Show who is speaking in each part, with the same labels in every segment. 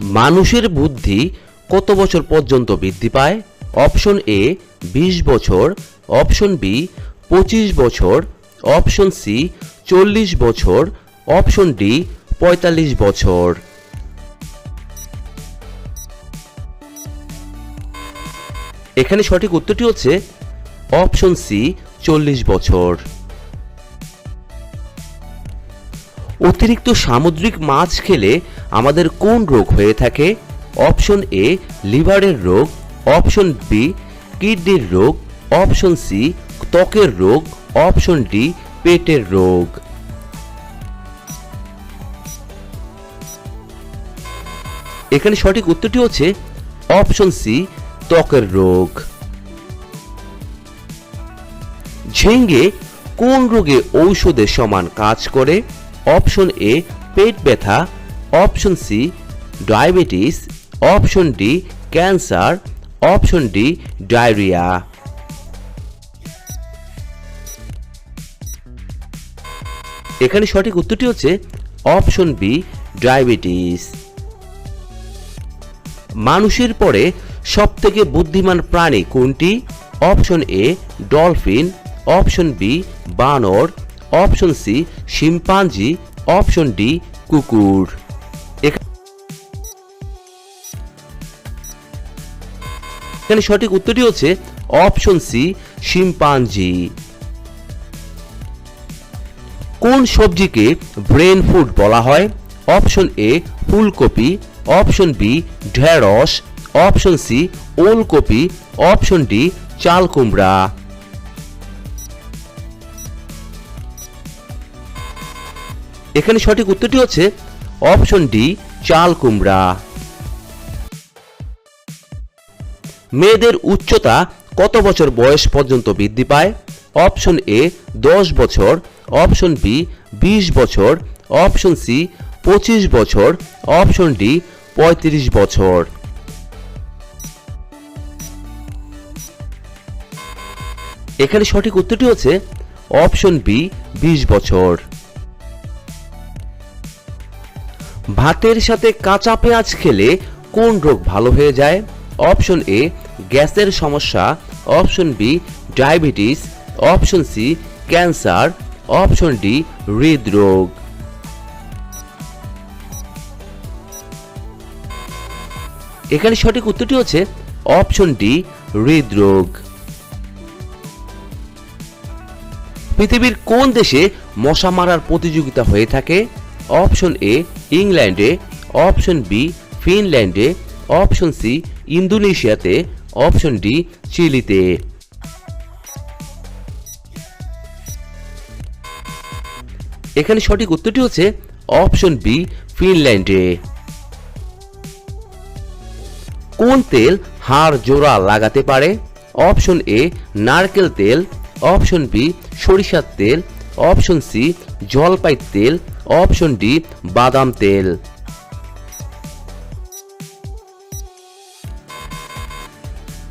Speaker 1: মানুষের বুদ্ধি কত বছর পর্যন্ত বৃদ্ধি পায়? অপশন এ বিশ বছর। অপশন বি পঁচিশ বছর। অপশন সি চল্লিশ বছর। অপশন ডি পঁয়তাল্লিশ বছর। এখানে সঠিক উত্তরটি হচ্ছে অপশন সি চল্লিশ বছর। অতিরিক্ত সামুদ্রিক মাছ খেলে আমাদের কোন রোগ হয়ে থাকে? অপশন এ লিভারের রোগ। অপশন বি কিডনির রোগ। অপশন সি ত্বকের রোগ। অপশন ডি পেটের রোগ। এখানে সঠিক উত্তরটি হচ্ছে অপশন সি ত্বকের রোগ। ঝিঙ্গে কোন রোগে ঔষধের সমান কাজ করে? অপশন এ পেট ব্যথা, option C diabetes, option D cancer, option D diarrhoea. এখানে সঠিক উত্তরটি হচ্ছে অপশন বি ডায়াবেটিস। মানুষের পরে সবথেকে বুদ্ধিমান প্রাণী কোনটি? Option A dolphin, option B বানর option C, chimpanzee, option D, কুকুর। এখানে সঠিক উত্তরটি হচ্ছে অপশন সি, শিম্পাঞ্জি। কোন সবজিকে ব্রেন ফুড বলা হয়? অপশন এ, ফুলকপি, অপশন বি, ঢেঁড়স, অপশন সি, ওলকপি, অপশন ডি, চাল কুমড়া। এখানে সঠিক উত্তরটি হচ্ছে অপশন ডি, চাল কুমড়া। মেয়েদের উচ্চতা কত বছর বয়স পর্যন্ত বৃদ্ধি পায়? অপশন এ, দশ বছর। অপশন বি, বিশ বছর। অপশন সি, পঁচিশ বছর। অপশন ডি, পঁয়ত্রিশ বছর। এখানে সঠিক উত্তরটি হচ্ছে অপশন বি, বিশ বছর। ভাতের সাথে কাঁচা পেঁয়াজ খেলে কোন রোগ ভালো হয়ে যায়? অপশন এ গ্যাসের সমস্যা। Option B diabetes. Option C cancer. Option D হৃদরোগ। এখানে সঠিক উত্তরটি হচ্ছে অপশন ডি হৃদরোগ। পৃথিবীর কোন দেশে মশা মারার প্রতিযোগিতা হয়ে থাকে? অপশন এ ইংল্যান্ডে, অপশন বি, ফিনল্যান্ডে, অপশন সি, ইন্দোনেশিয়াতে, অপশন ডি, চিলিতে। এখানে সঠিক উত্তরটি হচ্ছে অপশন বি, ফিনল্যান্ডে। কোন তেল হাড় জোড়া লাগাতে পারে? অপশন এ, নারকেল তেল, অপশন বি, সরিষার তেল, অপশন সি, জলপাই তেল অপশন ডি বাদাম তেল।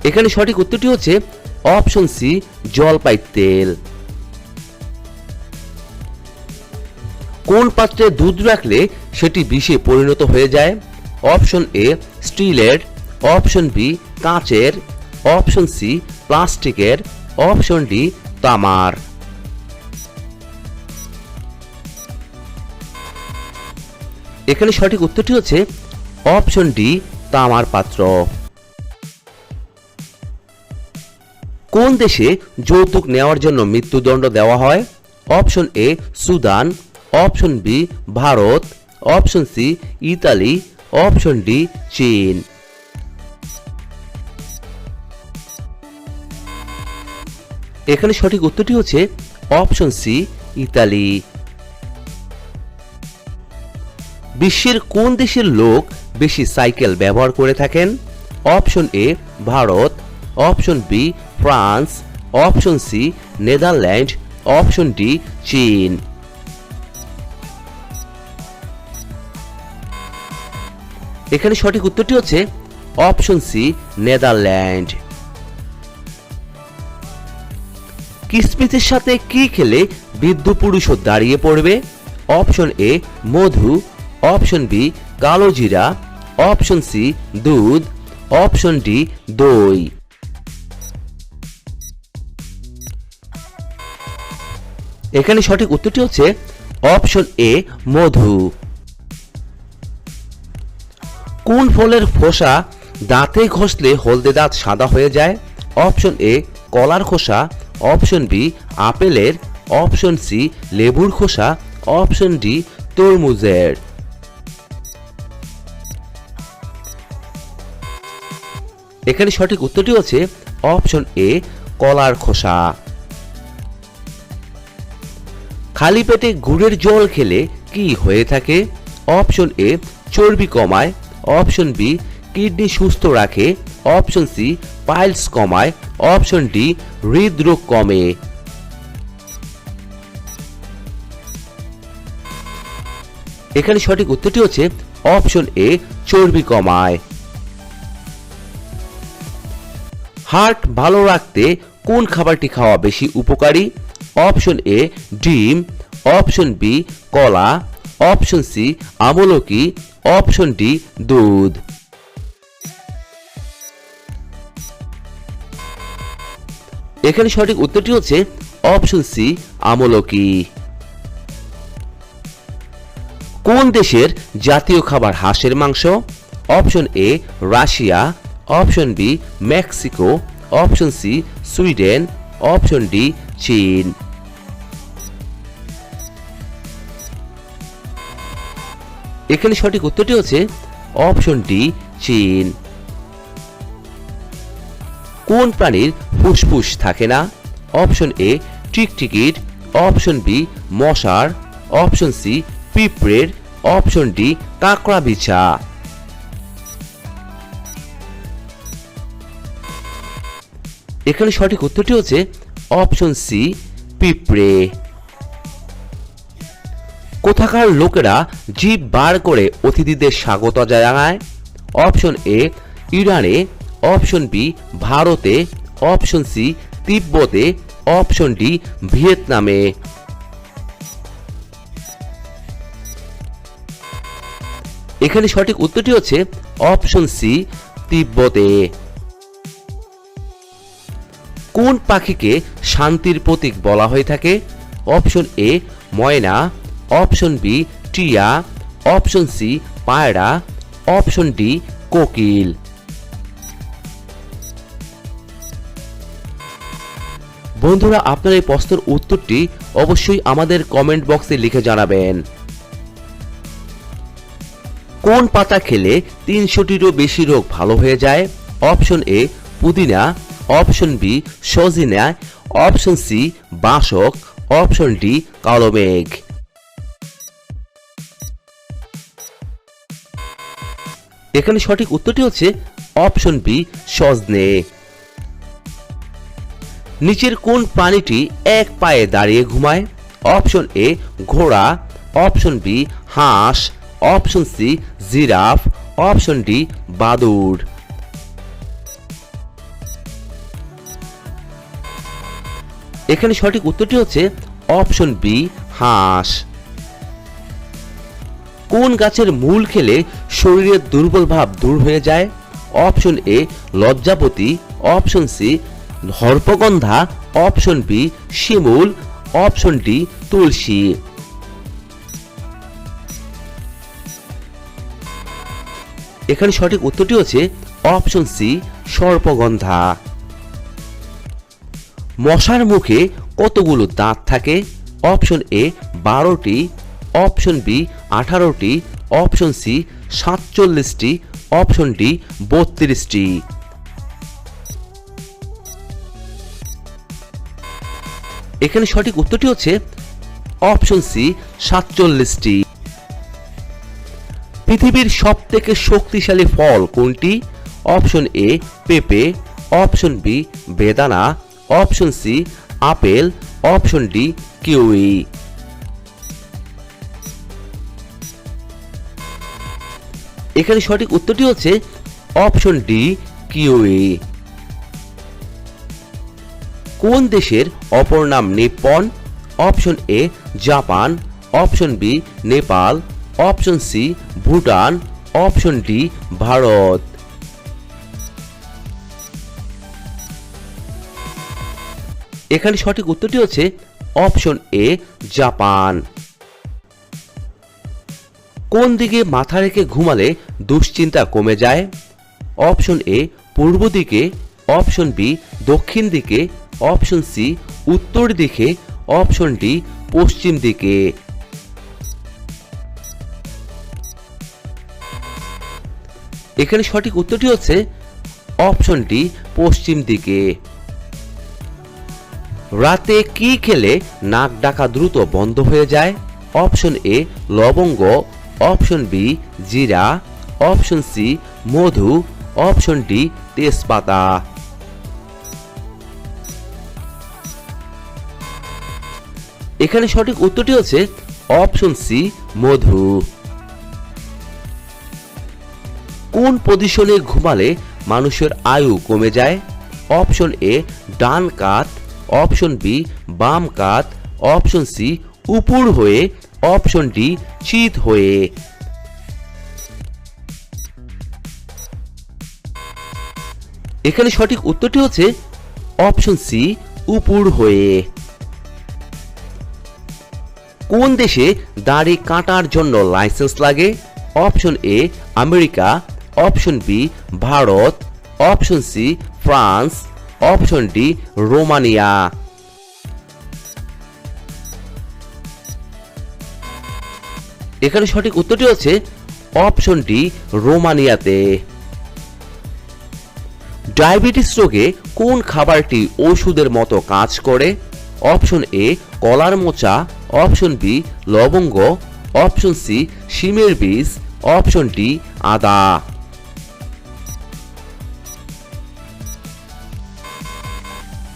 Speaker 1: এখানে সঠিক উত্তরটি হচ্ছে অপশন সি, জলপাই তেল। কোন পাত্রে দুধ রাখলে সেটি বিষে পরিণত হয়ে যায়? অপশন এ, স্টিলের। অপশন বি, কাঁচের। অপশন সি, প্লাস্টিকের। অপশন ডি, তামার। এখানে সঠিক উত্তরটি হচ্ছে অপশন ডি, তামার পাত্র। কোন দেশে যৌতুক নেওয়ার জন্য মৃত্যুদণ্ড দেওয়া হয়? Option A, Sudan. Option B, Bharat. Option C, Italy. Option D, চীন। এখানে সঠিক উত্তরটি হচ্ছে অপশন সি, ইতালি। বিশ্বের কোন দেশের লোক বেশি সাইকেল ব্যবহার করে থাকেন? Option A, Bharat, option B, France, option C, Netherland, option D, চীন। এখানে সঠিক উত্তরটি হচ্ছে অপশন সি, নেদারল্যান্ড। কিসমিসের সাথে কি খেলে বৃদ্ধ পুরুষও দাঁড়িয়ে পড়বে? অপশন এ, মধু অপশন বি, কালো জিরা। অপশন সি, দুধ। অপশন ডি, দই। এখানে সঠিক উত্তরটি হচ্ছে অপশন এ, মধু। কোন ফলের খোসা দাঁতে ঘষলে হলদে দাঁত সাদা হয়ে যায়? অপশন এ, কলার খোসা। অপশন বি, আপেলের। অপশন সি, লেবুর খোসা। অপশন ডি, তরমুজের। এখানে সঠিক উত্তরটি হচ্ছে অপশন এ, কলার খোসা। খালি পেটে গুড়ের জল খেলে কি হয়ে থাকে? অপশন এ, চর্বি কমায়। অপশন বি, কিডনি সুস্থ রাখে। অপশন সি, পাইলস কমায়। অপশন ডি, হৃদরোগ কমে। এখানে সঠিক উত্তরটি হচ্ছে অপশন এ, চর্বি কমায়। হার্ট ভালো রাখতে কোন খাবারটি খাওয়া বেশি উপকারী? অপশন এ ডিম। অপশন বি কলা। অপশন সি আমলকি। অপশন ডি দুধ। এখানে সঠিক উত্তরটি হচ্ছে অপশন সি আমলকি। কোন দেশের জাতীয় খাবার হাঁসের মাংস? Option A Russia. Option B, Mexico, option C, Sweden, option D, চীন। এখানে সঠিক উত্তরটি হচ্ছে অপশন ডি, চীন। কোন প্রাণীর ফুসফুস থাকে না? অপশন এ টিকটিকিট অপশন বি, মশার, অপশন সি, পিঁপড়ের, অপশন ডি, কাঁকড়া বিছা। এখানে সঠিক উত্তরটি হচ্ছে অপশন সি, পিঁপড়ে। কোথাকার লোকেরা জিভ বার করে অতিথিদের স্বাগত জানায়? অপশন এ, ইরানে। অপশন বি, ভারতে। অপশন সি, তিব্বতে। অপশন ডি, ভিয়েতনামে। এখানে সঠিক উত্তরটি হচ্ছে অপশন সি, তিব্বতে। কোন পাখিকে শান্তির প্রতীক বলা হয়ে থাকে? অপশন এ, ময়না, অপশন বি, টিয়া, অপশন সি, পায়রা, অপশন ডি, কোকিল। বন্ধুরা, আপনার এই প্রশ্নের উত্তরটি অবশ্যই আমাদের কমেন্ট বক্সে লিখে জানাবেন। কোন পাতা খেলে তিনশোটিরও বেশি রোগ ভালো হয়ে যায়? অপশন এ, পুদিনা অপশন বি সজিনা অপশন সি, বাসক। অপশন ডি, কালো মেঘ। এখানে সঠিক উত্তরটি হচ্ছে অপশন বি, সজনে। নিচের কোন প্রাণীটি এক পায়ে দাঁড়িয়ে ঘুমায়? অপশন এ, ঘোড়া। অপশন বি, হাঁস। Option C, giraffe. Option D, বাদুড়। এখানে সঠিক উত্তরটি হচ্ছে অপশন বি, হাঁস। কোন গাছের মূল খেলে শরীরের দুর্বল ভাব দূর হয়ে যায়? অপশন এ, লজ্জাপতি। অপশন সি, হর্পগন্ধা। অপশন বি, শিমুল। অপশন ডি, তুলসী। এখানে সঠিক উত্তরটি হচ্ছে অপশন সি, সর্পগন্ধা। মশার মুখে কতগুলো দাঁত থাকে? অপশন এ বারোটি। অপশন বি আঠারোটি। অপশন সি সাতচল্লিশটি। অপশন ডি বত্রিশটি। এখানে সঠিক উত্তরটি হচ্ছে অপশন সি সাতচল্লিশটি। পৃথিবীর সব থেকে শক্তিশালী ফল কোনটি? অপশন এ পেঁপে। অপশন বি বেদানা। Option C, apple, option D, kiwi. এখানে সঠিক উত্তরটি হচ্ছে অপশন ডি, কিউই। কোন দেশের অপর নাম Nippon option A, Japan. Option B, Nepal. Option C, Bhutan. Option D, Bharat. এখানে সঠিক উত্তরটি হচ্ছে অপশন এ, জাপান। কোন দিকে মাথা রেখে ঘুমালে দুশ্চিন্তা কমে যায়? অপশন এ, পূর্ব দিকে। অপশন বি, দক্ষিণ দিকে। অপশন সি, উত্তর দিকে। অপশন ডি, পশ্চিম দিকে। এখানে সঠিক উত্তরটি হচ্ছে অপশন ডি, পশ্চিম দিকে। রাতে কি খেলে নাক ডাকা দ্রুত বন্ধ হয়ে যায়? অপশন এ লবঙ্গ। অপশন বি জিরা। অপশন সি মধু। অপশন ডি তেজপাতা। এখানে সঠিক উত্তরটি হচ্ছে অপশন সি মধু। কোন পজিশনে ঘুমালে মানুষের আয়ু কমে যায়? অপশন এ ডান কাত। অপশন বি, বাম কাত। অপশন সি, উপর হয়ে। অপশন ডি চিত হয়ে। এখানে সঠিক উত্তরটি হচ্ছে অপশন সি, উপর হয়ে। কোন দেশে দাড়ি কাটার জন্য লাইসেন্স লাগে? Option A, America. Option B, Bharat. Option C, France. Option D Romania. এখানে সঠিক উত্তরটি হচ্ছে অপশন ডি রোমানিয়াতে। ডায়াবেটিস রোগে কোন খাবারটি ওষুধের মতো কাজ করে? অপশন এ, কলার মোচা। অপশন বি, লবঙ্গ। অপশন সি, শিমের বীজ। অপশন ডি, আদা।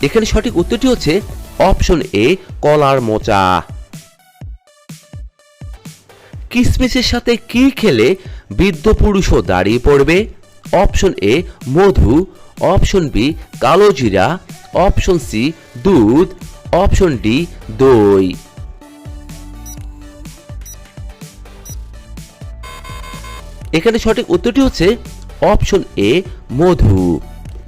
Speaker 1: এখানে সঠিক উত্তরটি হচ্ছে অপশন এ, কলার মোচা। কিসমিসের সাথে কি খেলে বৃদ্ধ পুরুষও দাঁড়িয়ে পড়বে? অপশন এ, মধু। অপশন বি, কালো জিরা। অপশন সি, দুধ। অপশন ডি, দই। এখানে সঠিক উত্তরটি হচ্ছে অপশন এ, মধু।